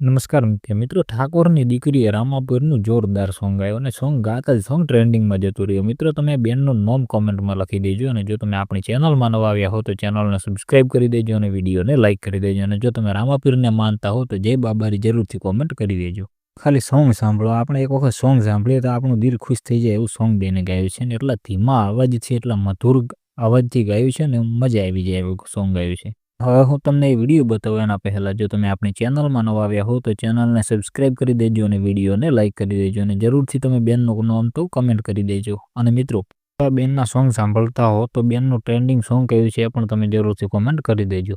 નમસ્કાર મિત્ર ઠાકોરની દીકરીએ રામાપુરનું જોરદાર સોંગ આવ્યું અને સોંગ ગાતા જ સોંગ ટ્રેન્ડિંગમાં જતું રહ્યું. મિત્રો, તમે બેનનું નોમ કોમેન્ટમાં લખી દેજો અને જો તમે આપણી ચેનલમાં નવા આવ્યા હો તો ચેનલને સબસ્ક્રાઇબ કરી દેજો અને વિડીયોને લાઇક કરી દેજો અને જો તમે રામાપીરને માનતા હો તો જય બાબારી જરૂરથી કોમેન્ટ કરી દેજો. ખાલી સોંગ સાંભળો. આપણે એક વખત સોંગ સાંભળીએ તો આપણું દિલ ખુશ થઈ જાય એવું સોંગ બેને ગાયું છે ને એટલા ધીમા અવાજથી, એટલા મધુર અવાજથી ગાયું છે અને મજા આવી જાય એવું સોંગ ગાયું છે. હવે હું તમને એ વીડિયો બતાવું એના પહેલાં, જો તમે આપણી ચેનલમાં નવા આવ્યા હો, તો ચેનલને સબસ્ક્રાઈબ કરી દેજો અને વિડીયોને લાઇક કરી દેજો અને જરૂરથી તમે બેનનું નામ તો કમેન્ટ કરી દેજો. અને મિત્રો બેનના સોંગ સાંભળતા હો, તો બેનનું ટ્રેન્ડિંગ સોંગ કયું છે એ પણ તમે જરૂરથી કોમેન્ટ કરી દેજો.